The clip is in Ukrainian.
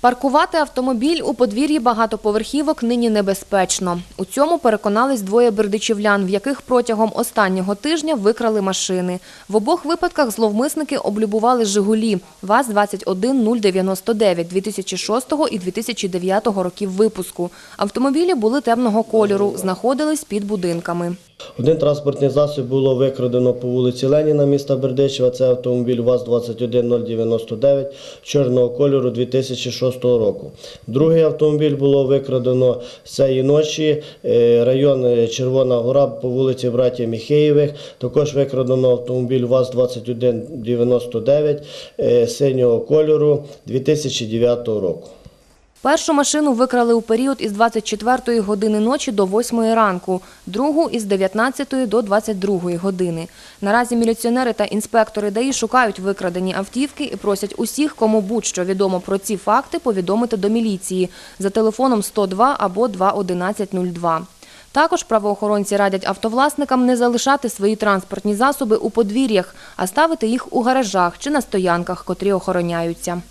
Паркувати автомобіль у подвір'ї багатоповерхівок нині небезпечно. У цьому переконались двоє бердичівлян, в яких протягом останнього тижня викрали машини. В обох випадках зловмисники облюбували «Жигулі» ВАЗ-21099 2006 і 2009 років випуску. Автомобілі були темного кольору, знаходились під будинками. Один транспортний засіб було викрадено по вулиці Леніна міста Бердичева. Це автомобіль ВАЗ-21099 чорного кольору 2006 року. Другий автомобіль було викрадено цієї ночі. е, Район е, Червона Гора по вулиці Братія Міхеєвих. Також викрадено автомобіль ВАЗ-2199 е, синього кольору 2009 року. Першу машину викрали у період із 24 години ночі до 8 ранку, другу із 19 до 22 години. Наразі міліціонери та інспектори ДАІ шукають викрадені автівки і просять усіх, кому будь-що відомо про ці факти, повідомити до міліції за телефоном 102 або 21102. Також правоохоронці радять автовласникам не залишати свої транспортні засоби у подвір'ях, а ставити їх у гаражах чи на стоянках, котрі охороняються.